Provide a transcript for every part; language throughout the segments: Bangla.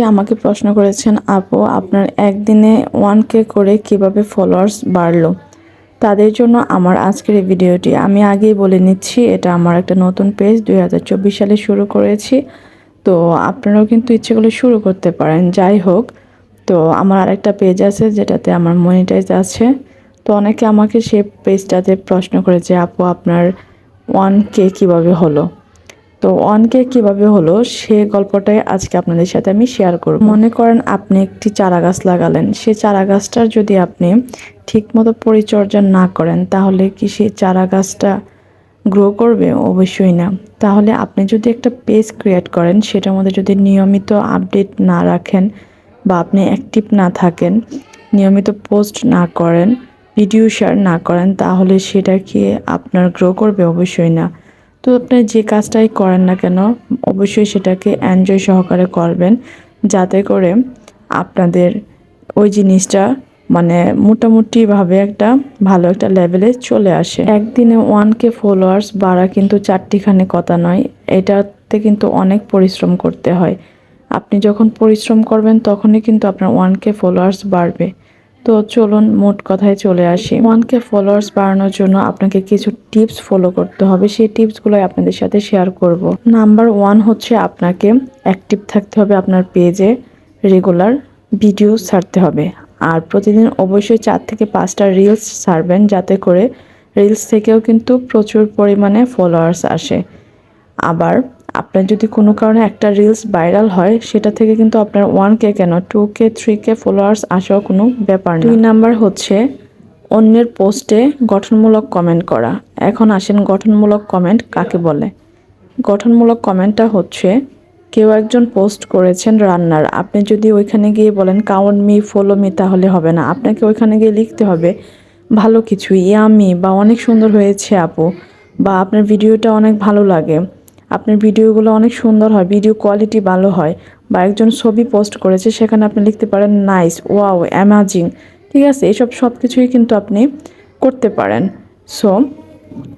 অনেকে আমাকে প্রশ্ন করেছেন, আপু, আপনার একদিনে ওয়ান কে করে কীভাবে ফলোয়ার্স বাড়লো? তাদের জন্য আমার আজকের এই ভিডিওটি। আমি আগেই বলে নিচ্ছি, এটা আমার একটা নতুন পেজ দু হাজার চব্বিশ সালে শুরু করেছি। তো আপনারাও কিন্তু ইচ্ছে করলে শুরু করতে পারেন। যাই হোক, তো আমার আরেকটা পেজ আছে যেটাতে আমার মনিটাইজ আছে। তো অনেকে আমাকে সে পেজটাতে প্রশ্ন করেছে, আপু, আপনার ওয়ান কে কীভাবে হলো? তো অনকে কীভাবে হলো, সে গল্পটাই আজকে আপনাদের সাথে আমি শেয়ার করব। মনে করেন আপনি একটি চারা গাছ লাগালেন সেই চারা গাছটার যদি আপনি ঠিকমতো পরিচর্যা না করেন, তাহলে কি সেই চারা গাছটা গ্রো করবে? অবশ্যই না। তাহলে আপনি যদি একটা পেজ ক্রিয়েট করেন, সেটার মধ্যে যদি নিয়মিত আপডেট না রাখেন বা আপনি অ্যাক্টিভ না থাকেন, নিয়মিত পোস্ট না করেন ভিডিও শেয়ার না করেন, তাহলে সেটা কি আপনার গ্রো করবে? অবশ্যই না। তো আপনি যে কাজটাই করেন না কেন, অবশ্যই সেটাকে এনজয় সহকারে করবেন। যাতে করে আপনাদের ওই জিনিসটা মানে মোটামুটিভাবে একটা ভালো একটা লেভেলে চলে আসে। একদিনে ওয়ান কে ফলোয়ার্স বাড়া কিন্তু চারটিখানে কথা নয়, এটাতে কিন্তু অনেক পরিশ্রম করতে হয়। আপনি যখন পরিশ্রম করবেন, তখনই কিন্তু আপনার ওয়ান কে ফলোয়ার্স বাড়বে। তো চলুন মোট কথায় চলে আসি। ওয়ান কে ফলোয়ার্স বাড়ানোর জন্য আপনাকে কিছু টিপস ফলো করতে হবে। সেই টিপসগুলোই আপনাদের সাথে শেয়ার করব। নাম্বার ওয়ান হচ্ছে আপনাকে অ্যাক্টিভ থাকতে হবে আপনার পেজে রেগুলার ভিডিও ছাড়তে হবে। আর প্রতিদিন অবশ্যই চার থেকে পাঁচটা রিলস ছাড়বেন যাতে করে রিলস থেকেও কিন্তু প্রচুর পরিমাণে ফলোয়ার্স আসে। আবার আপনার যদি কোনো কারণে একটা রিলস ভাইরাল হয়, সেটা থেকে কিন্তু আপনার ওয়ান কে কেন? টু কে থ্রি কে ফলোয়ার্স আসাও কোনো ব্যাপার না। দুই নাম্বার হচ্ছে, অন্যের পোস্টে গঠনমূলক কমেন্ট করা। এখন আসেন গঠনমূলক কমেন্ট কাকে বলে? গঠনমূলক কমেন্টটা হচ্ছে, কেউ একজন পোস্ট করেছেন রান্নার। আপনি যদি ওইখানে গিয়ে বলেন কাউন মি ফলো মি তাহলে হবে না। আপনাকে ওইখানে গিয়ে লিখতে হবে, ভালো কিছু ইয়ামি বা, অনেক সুন্দর হয়েছে আপু, বা, আপনার ভিডিওটা অনেক ভালো লাগে। আপনার ভিডিওগুলো অনেক সুন্দর হয়, ভিডিও কোয়ালিটি ভালো হয় বা একজন ছবি পোস্ট করেছে সেখানে আপনি লিখতে পারেন নাইস ওয়াও অ্যামাজিং ঠিক আছে এইসব সব কিছুই কিন্তু আপনি করতে পারেন। সো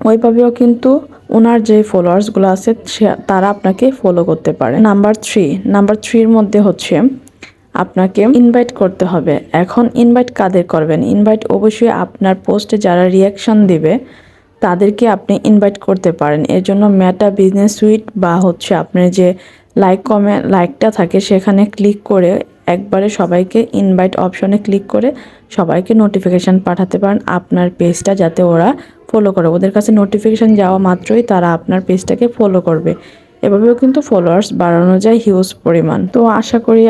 ওইভাবেও কিন্তু ওনার যে ফলোয়ার্সগুলো আছে তারা আপনাকে ফলো করতে পারে। নাম্বার থ্রি নাম্বার থ্রির মধ্যে হচ্ছে আপনাকে ইনভাইট করতে হবে। এখন ইনভাইট কাদের করবেন? ইনভাইট অবশ্যই আপনার পোস্টে যারা রিয়াকশন দিবে তাদেরকে আপনি ইনভাইট করতে পারেন। এর জন্য মেটা বিজনেস সুইট বা হচ্ছে আপনার যে লাইক কমে লাইকটা থাকে সেখানে ক্লিক করে একবারে সবাইকে ইনভাইট অপশনে ক্লিক করে সবাইকে নোটিফিকেশান পাঠাতে পারেন আপনার পেজটা যাতে ওরা ফলো করে। ওদের কাছে নোটিফিকেশান যাওয়া মাত্রই তারা আপনার পেজটাকে ফলো করবে। এভাবেও কিন্তু ফলোয়ার্স বাড়ানো যায় হিউজ পরিমাণ। তো আশা করি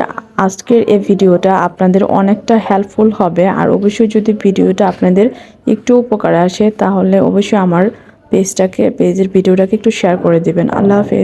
আজকের এই ভিডিওটা আপনাদের অনেকটা হেল্পফুল হবে। আর অবশ্যই যদি ভিডিওটা আপনাদের একটু উপকারে আসে, তাহলে অবশ্যই আমার পেজটাকে পেজের ভিডিওটাকে একটু শেয়ার করে দিবেন। আল্লাহ হাফেজ।